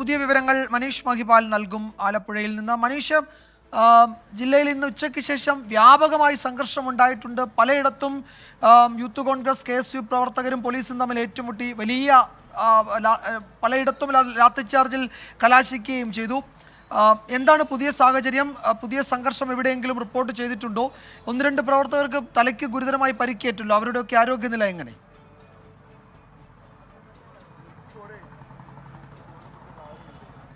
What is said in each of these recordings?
പുതിയ വിവരങ്ങൾ മനീഷ് മഹിപാൽ നൽകും ആലപ്പുഴയിൽ നിന്ന്. മനീഷ് ജില്ലയിൽ ഇന്ന് ഉച്ചയ്ക്ക് ശേഷം വ്യാപകമായി സംഘർഷം ഉണ്ടായിട്ടുണ്ട്. പലയിടത്തും Youth Congress K S U പ്രവർത്തകരും പോലീസും തമ്മിൽ ഏറ്റുമുട്ടി വലിയ പലയിടത്തും ലാത്തിച്ചാർജിൽ കലാശിക്കുകയും ചെയ്തു. എന്താണ് പുതിയ സാഹചര്യം? പുതിയ സംഘർഷം എവിടെയെങ്കിലും റിപ്പോർട്ട് ചെയ്തിട്ടുണ്ടോ? ഒന്ന് രണ്ട് പ്രവർത്തകർക്ക് തലയ്ക്ക് ഗുരുതരമായി പരിക്കേറ്റുള്ളൂ അവരുടെയൊക്കെ ആരോഗ്യനില എങ്ങനെ?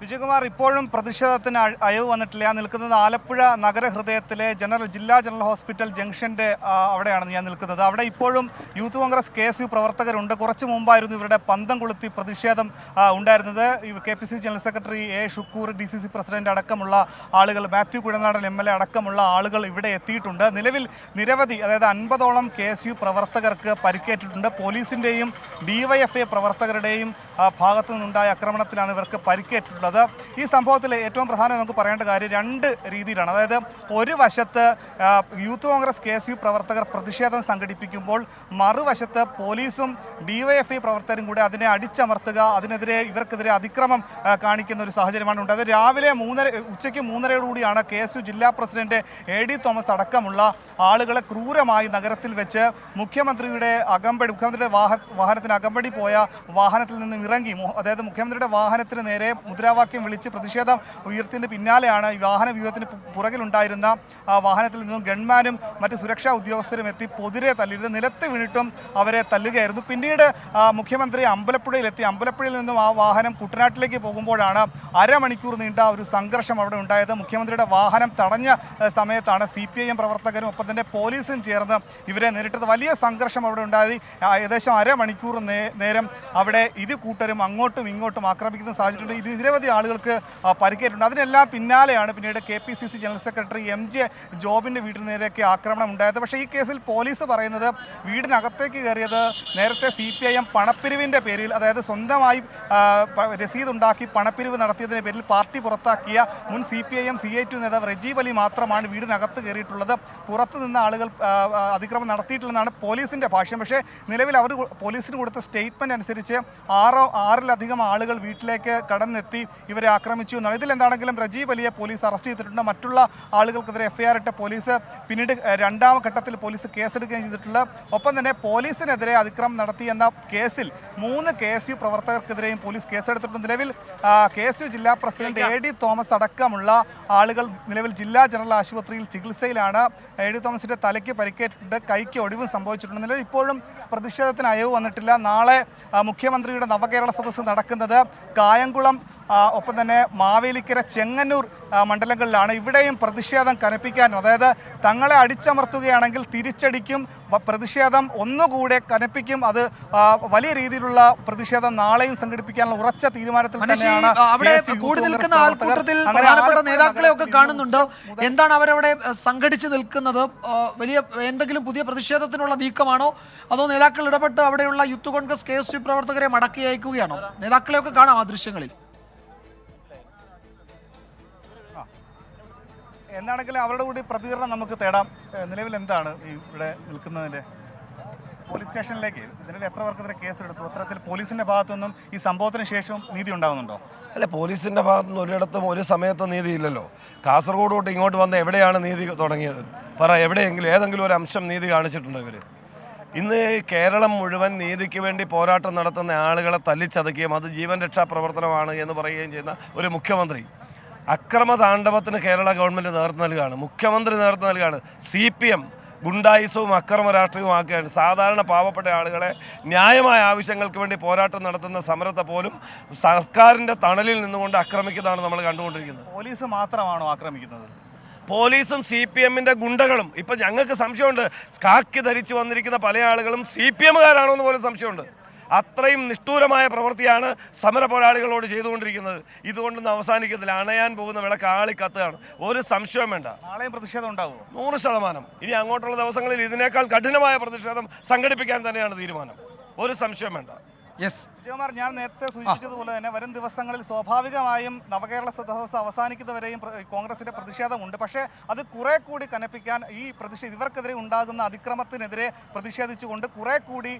വിജയകുമാർ ഇപ്പോഴും പ്രതിഷേധത്തിന് അയവ് വന്നിട്ടില്ല. നിൽക്കുന്നത് ആലപ്പുഴ നഗരഹൃദയത്തിലെ ജനറൽ ജില്ലാ ജനറൽ ഹോസ്പിറ്റൽ ജംഗ്ഷന്റെ അവിടെയാണ് ഞാൻ നിൽക്കുന്നത്. അവിടെ ഇപ്പോഴും Youth Congress K S U പ്രവർത്തകരുണ്ട്. കുറച്ച് മുമ്പായിരുന്നു ഇവരുടെ പന്തം കൊളുത്തി പ്രതിഷേധം ഉണ്ടായിരുന്നത്. K P C general secretary A Shukoor D C C president അടക്കമുള്ള ആളുകൾ Mathew Kuzhalnadan M L A അടക്കമുള്ള ആളുകൾ ഇവിടെ എത്തിയിട്ടുണ്ട്. നിലവിൽ നിരവധി അതായത് അൻപതോളം കെ എസ് യു പ്രവർത്തകർക്ക് പരിക്കേറ്റിട്ടുണ്ട്. പോലീസിന്റെയും ഡിവൈഎഫ്ഐ പ്രവർത്തകരുടെയും ഭാഗത്തു നിന്നുണ്ടായ ആക്രമണത്തിലാണ് ഇവർക്ക് പരിക്കേറ്റിട്ടുള്ളത്. ഈ സംഭവത്തിൽ ഏറ്റവും പ്രധാനം നമുക്ക് പറയേണ്ട കാര്യം രണ്ട് രീതിയിലാണ്. അതായത് ഒരു വശത്ത് Youth Congress K S U പ്രവർത്തകർ പ്രതിഷേധം സംഘടിപ്പിക്കുമ്പോൾ മറുവശത്ത് പോലീസും ഡിവൈഎഫ്ഐ പ്രവർത്തകരും കൂടെ അതിനെ അടിച്ചമർത്തുക അതിനെതിരെ ഇവർക്കെതിരെ അതിക്രമം കാണിക്കുന്ന ഒരു സാഹചര്യമാണ് ഉണ്ടായത് രാവിലെ മൂന്നര ഉച്ചയ്ക്ക് മൂന്നരയോടുകൂടിയാണ് കെ എസ് യു ജില്ലാ പ്രസിഡന്റ് എ ഡി തോമസ് അടക്കമുള്ള ആളുകളെ ക്രൂരമായി നഗരത്തിൽ വെച്ച് മുഖ്യമന്ത്രിയുടെ അകമ്പടി മുഖ്യമന്ത്രിയുടെ വാഹ വാഹനത്തിന് അകമ്പടി പോയ വാഹനത്തിൽ നിന്നും ഇറങ്ങി. അതായത് മുഖ്യമന്ത്രിയുടെ വാഹനത്തിന് നേരെ മുദ്രാവാക്യം വിളിച്ച് പ്രതിഷേധം ഉയർത്തിയതിന് പിന്നാലെയാണ് ഈ വാഹന വ്യൂഹത്തിന് പുറകിലുണ്ടായിരുന്ന വാഹനത്തിൽ നിന്നും ഗൺമാനും മറ്റ് സുരക്ഷാ ഉദ്യോഗസ്ഥരും എത്തി പൊതിരെ തല്ലിയത്. നിലത്ത് വീണിട്ടും അവരെ തല്ലുകയായിരുന്നു. പിന്നീട് മുഖ്യമന്ത്രി അമ്പലപ്പുഴയിലെത്തി. അമ്പലപ്പുഴയിൽ നിന്നും ആ വാഹനം കുട്ടനാട്ടിലേക്ക് പോകുമ്പോഴാണ് അരമണിക്കൂർ നീണ്ട ഒരു സംഘർഷം അവിടെ ഉണ്ടായത്. മുഖ്യമന്ത്രിയുടെ വാഹനം തടഞ്ഞ സമയത്താണ് സി പി ഐ എം പ്രവർത്തകരും ഒപ്പം തന്നെ പോലീസും ചേർന്ന് ഇവരെ നേരിട്ടത്. വലിയ സംഘർഷം അവിടെ ഉണ്ടായത് ഏകദേശം അരമണിക്കൂർ നേ- നേരം അവിടെ ഇരു കൂട്ടരും അങ്ങോട്ടും ഇങ്ങോട്ടും ആക്രമിക്കുന്ന സാഹചര്യമുണ്ട്. ഇത് നിരവധി ആളുകൾക്ക് പരിക്കേറ്റുണ്ട് അതിനെല്ലാം പിന്നാലെയാണ് പിന്നീട് K P C C general secretary M J ജോബിന്റെ വീടിന് നേരെയൊക്കെ ആക്രമണം ഉണ്ടായത്. പക്ഷേ ഈ കേസിൽ പോലീസ് പറയുന്നത് വീടിനകത്തേക്ക് കയറിയത് നേരത്തെ സി പി ഐ എം പണപ്പിരിവിന്റെ പേരിൽ അതായത് സ്വന്തമായി രസീത് ഉണ്ടാക്കി പണപ്പിരിവ് നടത്തിയതിന്റെ പേരിൽ പാർട്ടി പുറത്താക്കിയ മുൻ C P I M C I T U നേതാവ് റജീവ് അലി മാത്രമാണ് വീടിനകത്ത് കയറിയിട്ടുള്ളത്. പുറത്തു നിന്ന് ആളുകൾ അതിക്രമം നടത്തിയിട്ടില്ലെന്നാണ് പോലീസിന്റെ ഭാഷ്യം. പക്ഷേ നിലവിൽ അവർ പോലീസിന് കൊടുത്ത സ്റ്റേറ്റ്മെന്റ് അനുസരിച്ച് ആറോ ആറിലധികം ആളുകൾ വീട്ടിലേക്ക് കടന്നെത്തി ഇവരെ ആക്രമിച്ചു എന്നാണ്. ഇതിൽ എന്താണെങ്കിലും റജീവ് അലിയെ പോലീസ് അറസ്റ്റ് ചെയ്തിട്ടുണ്ട്. മറ്റുള്ള ആളുകൾക്കെതിരെ എഫ്ഐആർ ഇട്ട പോലീസ് പിന്നീട് രണ്ടാം ഘട്ടത്തിൽ പോലീസ് കേസെടുക്കുകയും ചെയ്തിട്ടുള്ള ഒപ്പം തന്നെ പോലീസിനെതിരെ അതിക്രമം നടത്തിയെന്ന കേസിൽ മൂന്ന് കെ എസ് യു പ്രവർത്തകർക്കെതിരെയും പോലീസ് കേസെടുത്തിട്ടുണ്ട്. നിലവിൽ കെ എസ് യു ജില്ലാ പ്രസിഡന്റ് എ ഡി തോമസ് അടക്കമുള്ള ആളുകൾ നിലവിൽ ജില്ലാ ജനറൽ ആശുപത്രിയിൽ ചികിത്സയിലാണ്. എ ഡി തോമസിന്റെ തലയ്ക്ക് പരിക്കേറ്റിട്ടുണ്ട്. കൈക്ക് ഒടിവ് സംഭവിച്ചിട്ടുണ്ട്. നിലവിൽ ഇപ്പോഴും പ്രതിഷേധത്തിന് അയവ് വന്നിട്ടില്ല. നാളെ മുഖ്യമന്ത്രിയുടെ നവകേരള സദസ്സ് നടക്കുന്നത് കായംകുളം ഒപ്പം തന്നെ മാവേലിക്കര ചെങ്ങന്നൂർ മണ്ഡലങ്ങളിലാണ് ഇവിടെയും പ്രതിഷേധം കനപ്പിക്കാനും അതായത് തങ്ങളെ അടിച്ചമർത്തുകയാണെങ്കിൽ തിരിച്ചടിക്കും പ്രതിഷേധം ഒന്നുകൂടെ കനപ്പിക്കും. അത് വലിയ രീതിയിലുള്ള പ്രതിഷേധം നാളെയും സംഘടിപ്പിക്കാനുള്ള ഉറച്ച തീരുമാനത്തിൽ തന്നെയാണ് അവിടെ കൂടി നിൽക്കുന്ന ആൾക്കൂട്ടത്തിൽ പ്രധാനപ്പെട്ട നേതാക്കളെ ഒക്കെ കാണുന്നുണ്ട്? എന്താണ് അവരവിടെ സംഘടിച്ചു സംഘടിച്ച് നിൽക്കുന്നത്? വലിയ എന്തെങ്കിലും പുതിയ പ്രതിഷേധത്തിനുള്ള നീക്കമാണോ? അതോ നേതാക്കൾ ഇടപെട്ട് അവിടെയുള്ള youth Congress K S U പ്രവർത്തകരെ മടക്കി അയക്കുകയാണോ? നേതാക്കളെയൊക്കെ കാണാം ആ ദൃശ്യങ്ങളിൽ. എന്താണെങ്കിലും അവരുടെ കൂടി പ്രതികരണം നമുക്ക് തേടാം. നിലവിൽ എന്താണ് ഇവിടെ നിൽക്കുന്നതിന്റെ പോലീസ് സ്റ്റേഷനിലേക്ക് ഇതിനിടെ എത്ര പേർക്കെതിരെ കേസെടുത്തു? അത്തരത്തിൽ പോലീസിന്റെ ഭാഗത്തുനിന്നും ഈ സംഭവത്തിന് ശേഷം നീതി ഉണ്ടാകുന്നുണ്ടോ? അല്ല പോലീസിന്റെ ഭാഗത്തുനിന്ന് ഒരിടത്തും ഒരു സമയത്തും നീതിയില്ലല്ലോ. കാസർഗോഡ് തൊട്ട് ഇങ്ങോട്ട് വന്ന് എവിടെയാണ് നീതി തുടങ്ങിയത്? പറ എവിടെയെങ്കിലും ഏതെങ്കിലും ഒരു അംശം നീതി കാണിച്ചിട്ടുണ്ടോ ഇവർ ഇന്ന് കേരളം മുഴുവൻ നീതിക്ക് വേണ്ടി പോരാട്ടം നടത്തുന്ന ആളുകളെ തല്ലിച്ചതക്കുകയും അത് ജീവൻ രക്ഷാ പ്രവർത്തനമാണ് എന്ന് പറയുകയും ചെയ്യുന്ന ഒരു മുഖ്യമന്ത്രി അക്രമ താണ്ഡവത്തിന് കേരള ഗവൺമെന്റ് നേതൃത്വം നൽകുകയാണ്. മുഖ്യമന്ത്രി നേതൃത്വം നൽകുകയാണ്. സി പി എം ഗുണ്ടായുസവും അക്രമ രാഷ്ട്രീയവുമാക്കുകയാണ് സാധാരണ പാവപ്പെട്ട ആളുകളെ ന്യായമായ ആവശ്യങ്ങൾക്ക് വേണ്ടി പോരാട്ടം നടത്തുന്ന സമരത്തെ പോലും സർക്കാരിന്റെ തണലിൽ നിന്നുകൊണ്ട് ആക്രമിക്കുന്നതാണ് നമ്മൾ കണ്ടുകൊണ്ടിരിക്കുന്നത്. പോലീസ് മാത്രമാണോ ആക്രമിക്കുന്നത്? പോലീസും സി പി എമ്മിന്റെ ഗുണ്ടകളും ഇപ്പം ഞങ്ങൾക്ക് സംശയമുണ്ട്. കാക്കി ധരിച്ചു വന്നിരിക്കുന്ന പല ആളുകളും സി പി എമ്മുകാരാണോ എന്ന് പോലും സംശയമുണ്ട്. അത്രയും നിഷ്ഠൂരമായ പ്രവൃത്തിയാണ് സമര പോരാളികളോട് ചെയ്തുകൊണ്ടിരിക്കുന്നത്. ഇതുകൊണ്ടൊന്നും അവസാനിക്കത്തില്ല. അണയാൻ പോകുന്ന വിളക്ക് ആളി കത്തുകയാണ്. ഒരു സംശയം വേണ്ട. നാളെയും പ്രതിഷേധം ഉണ്ടാവും നൂറ് ശതമാനം. ഇനി അങ്ങോട്ടുള്ള ദിവസങ്ങളിൽ ഇതിനേക്കാൾ കഠിനമായ പ്രതിഷേധം സംഘടിപ്പിക്കാൻ തന്നെയാണ് തീരുമാനം. ഒരു സംശയം വേണ്ട. വിജയകുമാർ ഞാൻ നേരത്തെ സൂചിപ്പിച്ചതുപോലെ തന്നെ വരും ദിവസങ്ങളിൽ സ്വാഭാവികമായും നവകേരള സദസ് അവസാനിക്കുന്നവരെയും കോൺഗ്രസിന്റെ പ്രതിഷേധമുണ്ട്. പക്ഷേ അത് കുറെ കൂടി കനപ്പിക്കാൻ ഈ പ്രതിഷേധ ഇവർക്കെതിരെ ഉണ്ടാകുന്ന അതിക്രമത്തിനെതിരെ പ്രതിഷേധിച്ചുകൊണ്ട് കുറെ കൂടി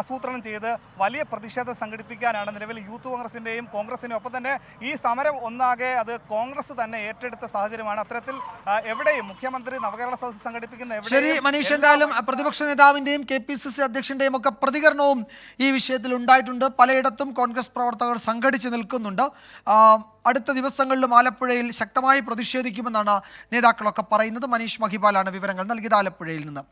ആസൂത്രണം ചെയ്ത് വലിയ പ്രതിഷേധം സംഘടിപ്പിക്കാനാണ് നിലവിൽ യൂത്ത് കോൺഗ്രസിന്റെയും കോൺഗ്രസിന്റെയും ഒപ്പം തന്നെ ഈ സമരം ഒന്നാകെ അത് കോൺഗ്രസ് തന്നെ ഏറ്റെടുത്ത സാഹചര്യമാണ്. അത്തരത്തിൽ എവിടെയും മുഖ്യമന്ത്രി നവകേരള സദസ് സംഘടിപ്പിക്കുന്ന ശരി മനീഷ് എന്തായാലും പ്രതിപക്ഷ നേതാവിന്റെയും കെ പി സി സി അധ്യക്ഷന്റെയും ഒക്കെ പ്രതികരണവും ഈ വിഷയത്തിൽ ഉണ്ടായിട്ടുണ്ട്. പലയിടത്തും കോൺഗ്രസ് പ്രവർത്തകർ സംഘടിച്ച് നിൽക്കുന്നുണ്ട്. അടുത്ത ദിവസങ്ങളിലും ആലപ്പുഴയിൽ ശക്തമായി പ്രതിഷേധിക്കുമെന്നാണ് നേതാക്കളൊക്കെ പറയുന്നത്. മനീഷ് മഹിപാലാണ് വിവരങ്ങൾ നൽകിയത് ആലപ്പുഴയിൽ നിന്ന്.